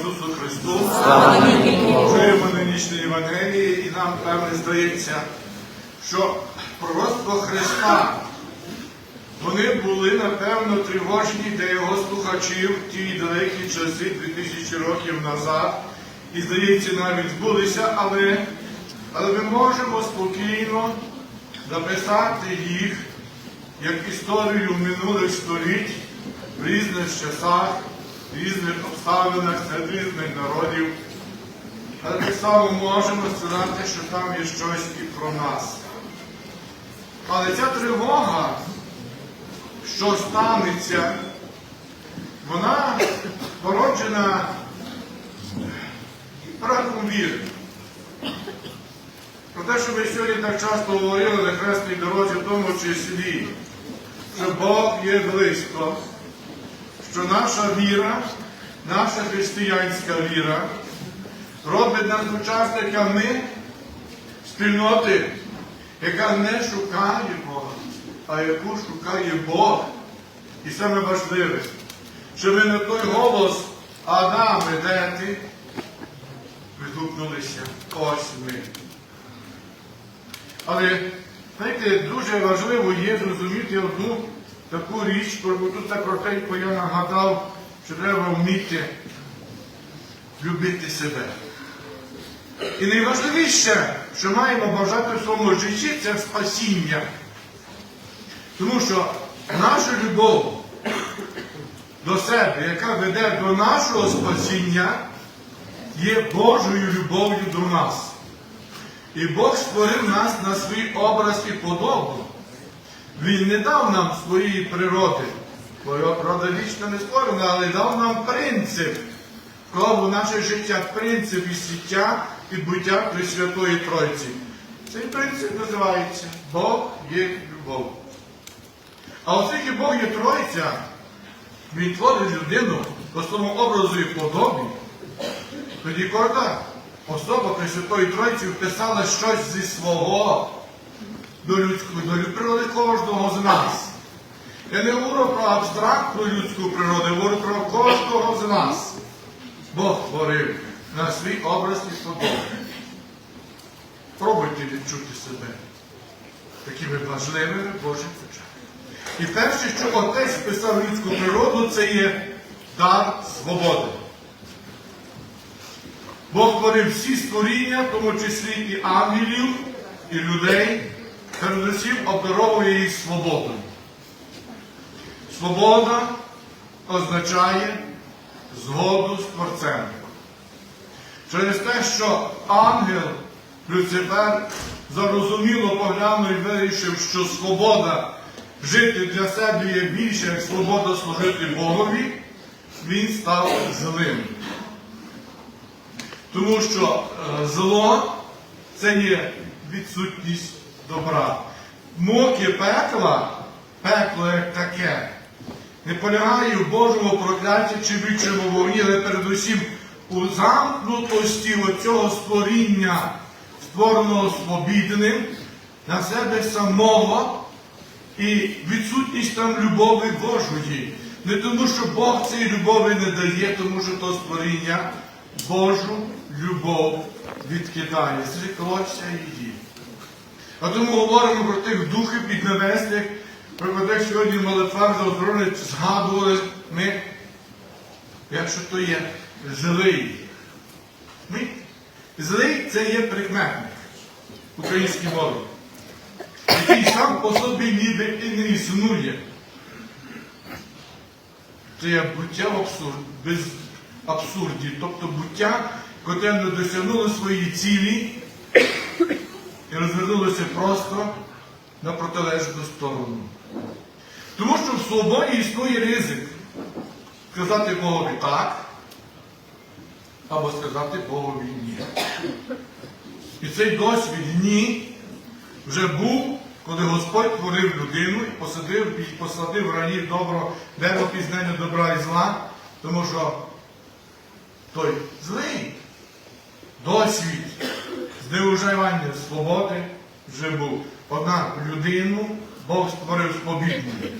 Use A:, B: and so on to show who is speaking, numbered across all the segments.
A: Ісусу Христу! Чуємо нинішній Євангелії, і нам певне здається, що пророцтво Христа вони були, напевно, тривожні для його слухачів в ті далекі часи, 2000 років назад, і, здається, навіть збулися, але, але ми можемо спокійно записати їх як історію минулих століть в різних часах, в різних обставинах серед різних народів. Але так само можемо сказати, що там є щось і про нас. Але ця тривога, що станеться, вона породжена браком віри. Про те, що ми сьогодні так часто говорили на хресній дорозі, в тому числі, що Бог є близько, що наша віра, наша християнська віра робить нас учасниками спільноти, яка не шукає Бога, а яку шукає Бог. І саме важливе, що ми на той голос Адаме, де ти? Ось ми. Але, знаєте, дуже важливо є зрозуміти одну таку річ, бо тут так коротенько я нагадав, що треба вміти любити себе. І найважливіше, що маємо бажати в своєму житті, це спасіння. Тому що наша любов до себе, яка веде до нашого спасіння, є Божою любов'ю до нас. І Бог створив нас на свій образ і подобу. Він не дав нам своєї природи, бо природа вічно не створена, але дав нам принцип, вклав у наше життя принцип і свіття і буття до Святої Тройці. Цей принцип називається Бог є любов. А оскільки Бог є Тройця, Він творить людину по своєму образу і подобі, тоді кожна особа Пресвятої Тройці вписала щось зі свого до людської, до природи кожного з нас. Я не говорю про абстрактну людську природу, я говорю про кожного з нас. Бог творив на свій образ і подобу. Пробуйте відчути себе такими важливими в Божих очах. І перше, що Отець вписав людську природу, це є дар свободи. Бог творив всі створіння, в тому числі і ангелів, і людей, передусім обдаровує їх свободою. Свобода означає згоду з Творцем. Через те, що ангел Люцифер зарозуміло поглянув і вирішив, що свобода жити для себе є більше, як свобода служити Богові, він став злим. Тому що е, зло це є відсутність добра. Муки пекла, пекло як таке, не полягає в Божому прокляті чи вічому вогні, але передусім у замкнутості оцього створіння, створеного свобідним, на себе самого і відсутність там любові Божої. Не тому, що Бог цієї любові не дає, тому що то створіння Божу любов відкидає. Зріклося її. А тому говоримо про тих духів піднебесних, про яких сьогодні молитва за охорони згадували ми, якщо то є злий. Ми? Злий це є прикметник українській мові, який сам по собі ніби і не існує. Це є буття в абсурд, без абсурді, тобто буття, котре не досягнуло свої цілі і розвернулося просто на протилежну сторону. Тому що в свободі існує ризик сказати Богові так, або сказати Богові ні. І цей досвід ні вже був, коли Господь творив людину і посадив, і посадив рані добро дерево пізнання добра і зла, тому що той злий досвід знеуживання свободи вже був. Однак людину Бог створив свобідною.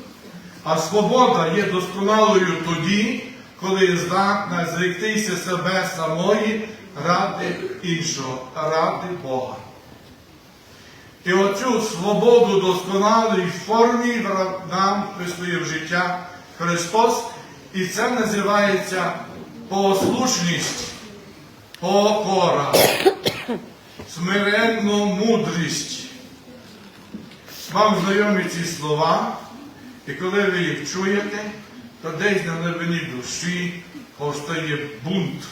A: А свобода є досконалою тоді, коли здатна зректися себе самої ради іншого, ради Бога. І оцю свободу досконалої формі нам присвоїв життя Христос, і це називається послушність, покора, смиренну мудрість. Вам знайомі ці слова, і коли ви їх чуєте, то десь на глибині душі повстає бунт.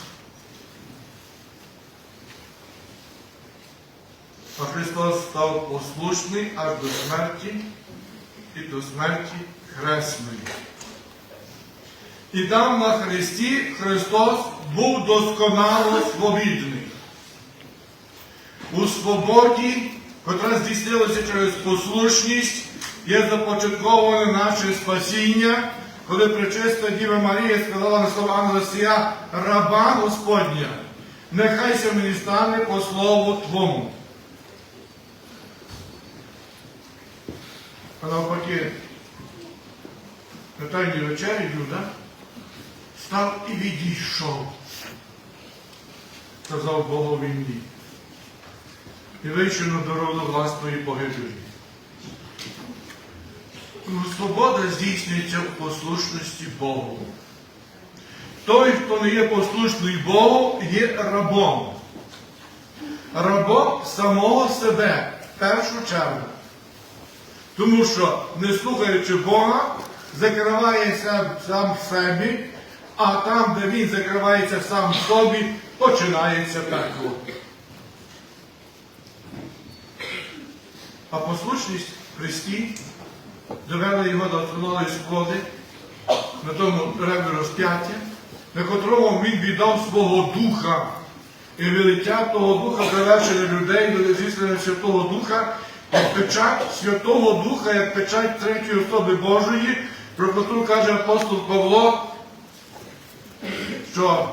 A: А Христос став послушний аж до смерті і до смерті хресної. І там на Христі Христос був досконало свобідний. У свободі, котра здійснилася через послушність, є започатковане наше спасіння, коли пречиста Діва Марія сказала на слова Ангела раба Господня, нехайся мені стане по слову Твому. А навпаки, на тайній вечері Юда став і відійшов, сказав Богові ні. І на дорогу власної погибелі. Свобода здійснюється в послушності Богу. Той, хто не є послушний Богу, є рабом. Рабом самого себе в першу чергу. Тому що, не слухаючи Бога, закривається сам в собі, а там, де він закривається сам в собі, починається пекло. А послушність Христі довела його до тронової сходи на тому дереві розп'яття, на котрому він віддав свого духа. І вилиття того духа завершили людей до зіслення Святого Духа, як печать Святого Духа, як печать третьої особи Божої, про котру каже апостол Павло, що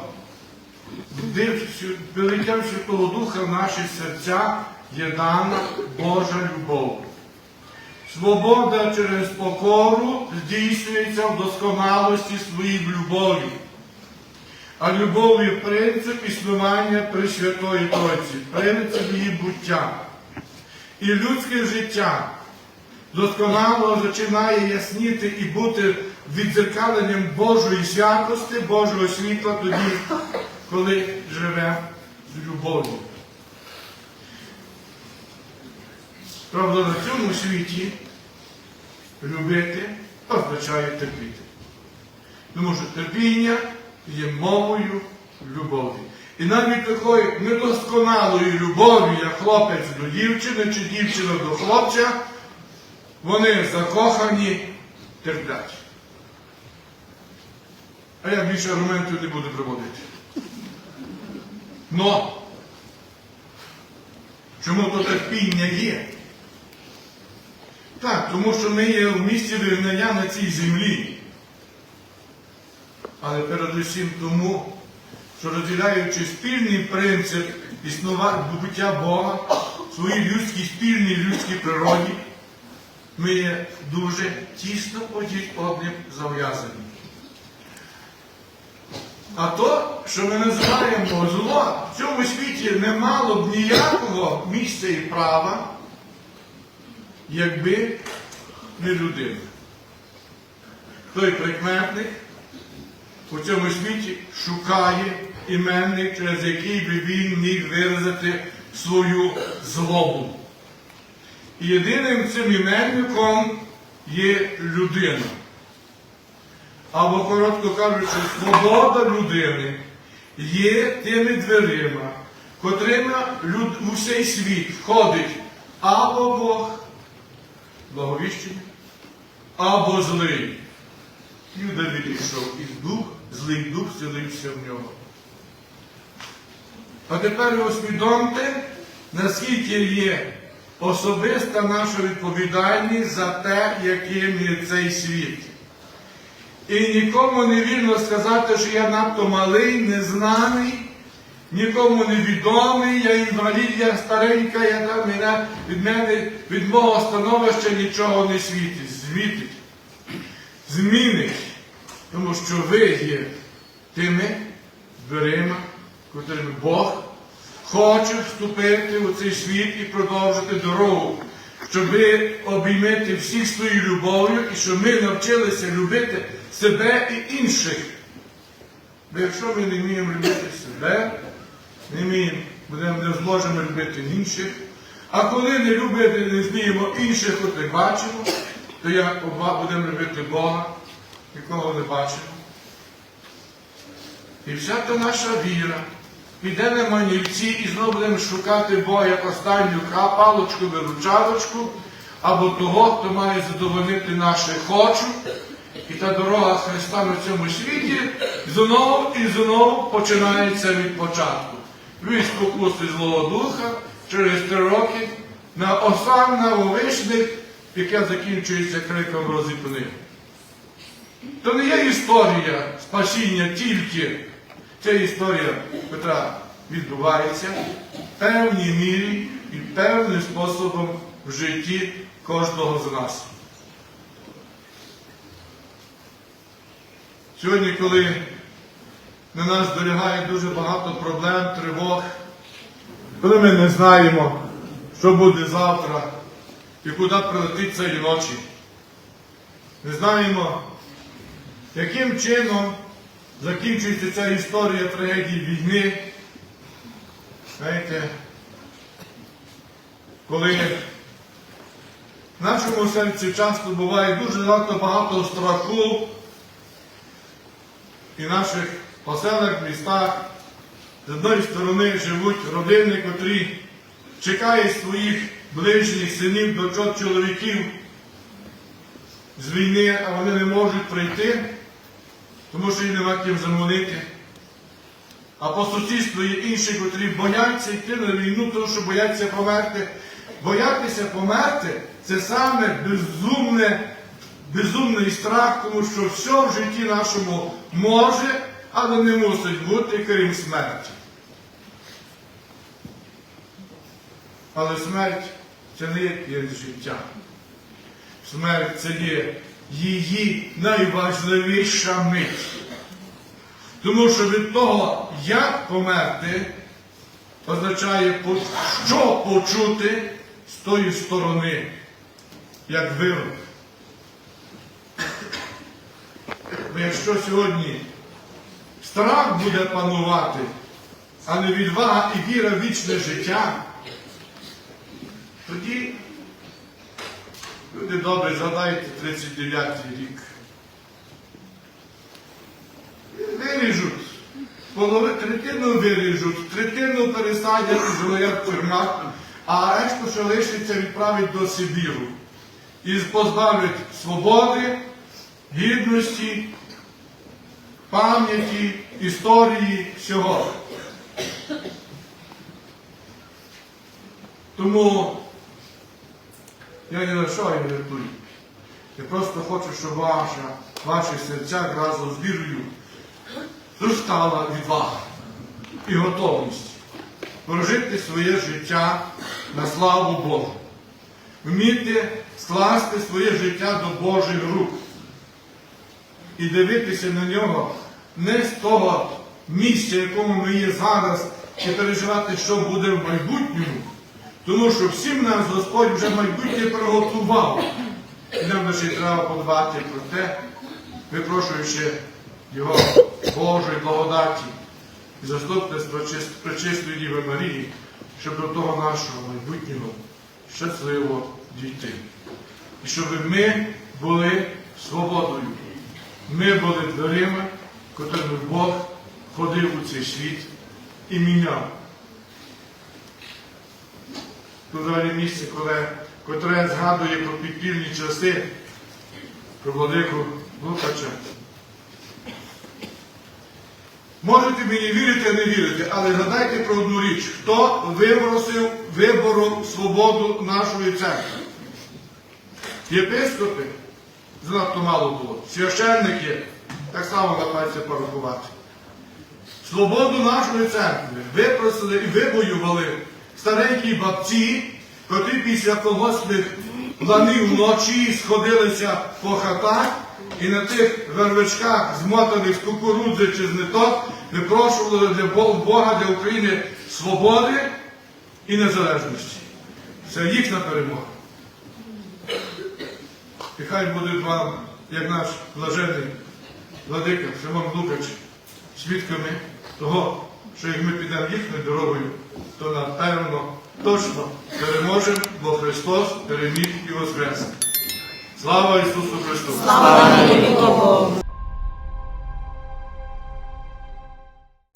A: вилиттям Святого Духа в наші серця дана Божа любов. Свобода через покору здійснюється в досконалості своїй любові. А любов є принцип існування Пресвятої Тройці, принцип її буття. І людське життя досконало починає ясніти і бути відзеркаленням Божої святості, Божого світла тоді, коли живе з любов'ю. Правда, на цьому світі любити означає терпіти. Тому що терпіння є мовою любові. І навіть такої недосконалої любові, як хлопець до дівчини чи дівчина до хлопця, вони закохані терплять. А я більше аргументів не буду приводити. Но чому то терпіння є? Так, тому що ми є в місті вигнання на цій землі. Але передусім тому, що розділяючи спільний принцип існування буття Бога, в своїй людській спільній людській природі, ми є дуже тісно одні одним зав'язані. А то, що ми називаємо зло, в цьому світі не мало б ніякого місця і права, якби не людина. Той прикметник у цьому світі шукає іменник, через який би він міг виразити свою злобу. І єдиним цим іменником є людина. Або, коротко кажучи, свобода людини є тими дверима, котрими люд, у цей світ входить або Бог, благовіщення, або злий. Юда відійшов із дух, злий дух селився в нього. А тепер усвідомте, наскільки є особиста наша відповідальність за те, яким є цей світ. І нікому не вільно сказати, що я надто малий, незнаний, нікому не відомий, я інвалід, я старенька, я там мене, від мене, від мого становища нічого не світить. Звітить. Змінить. Тому що ви є тими дверима, котрими Бог хоче вступити у цей світ і продовжити дорогу, щоб обіймати всіх своєю любов'ю і щоб ми навчилися любити себе і інших. Бо якщо ми не вміємо любити себе, не вміємо, будемо не зможемо любити інших. А коли не любити, не зміємо інших, от не бачимо, то як будемо любити Бога, нікого не бачимо. І вся та наша віра піде на манівці і знову будемо шукати Бога як останню ка- палочку, виручалочку, або того, хто має задовольнити наше хочу. І та дорога Христа на цьому світі знову і знову починається від початку. Від Злого Духа через три роки на осам на вишник, яке закінчується криком розіпни. То не є історія спасіння тільки. Це історія, яка відбувається в певній мірі і певним способом в житті кожного з нас. Сьогодні, коли на нас долягає дуже багато проблем, тривог, коли ми не знаємо, що буде завтра і куди прилетить цієї ночі, не знаємо, яким чином закінчується ця історія трагедії війни. Знаєте, коли в нашому серці часто буває дуже багато страху і наших поселах, містах, з одної сторони живуть родини, котрі чекають своїх ближніх синів, дочок, чоловіків з війни, а вони не можуть прийти, тому що їм нема ким замолити. А по сусідству є інші, котрі бояться йти на війну, тому що бояться померти. Боятися померти це саме безумне, безумний страх, тому що все в житті нашому може, але не мусить бути, крім смерті. Але смерть це не є життя. Смерть це є її найважливіша мить. Тому що від того, як померти, означає, що почути з тої сторони, як вирок. Бо якщо сьогодні страх буде панувати, а не відвага і віра в вічне життя, тоді люди добре згадайте 39-й рік. Виріжуть, полови, третину виріжуть, третину пересадять золоять в тюрмах, а решту, що лишиться, відправить до Сибіру. І позбавлять свободи, гідності, пам'яті, історії, всього. Тому я ні на що не рятую. Я просто хочу, щоб ваша, ваші серця разом з вірою зростала відвага і готовність прожити своє життя на славу Богу. Вміти скласти своє життя до Божих рук і дивитися на нього не з того місця, якому ми є зараз, і переживати, що буде в майбутньому, тому що всім нас Господь вже майбутнє приготував. І нам лише треба подбати про те, випрошуючи Його Божої благодаті і заступництва чис- Пречистої Діви Марії, щоб до того нашого майбутнього щасливо дійти. І щоб ми були свободою. Ми були дверима, котрими Бог ходив у цей світ і міняв. Тут взагалі місце, коли, котре згадує про підпільні часи, про владику Лукача. Можете мені вірити, а не вірити, але згадайте про одну річ, хто вибросив вибору свободу нашої церкви. Єпископи занадто мало було. Священники так само на пальці порахувати. Свободу нашої церкви випросили і вибоювали старенькі бабці, котрі після колгоспних ланів вночі сходилися по хатах і на тих вервичках, змотаних з кукурудзи чи з ниток, випрошували для Бога для України свободи і незалежності. Це їхня перемога. І хай будуть вам, як наш блажений владика Шимон Лукач, свідками того, що як ми підемо їхньою дорогою, то напевно точно переможемо, бо Христос переміг і воскрес. Слава Ісусу Христу!
B: Слава Богу!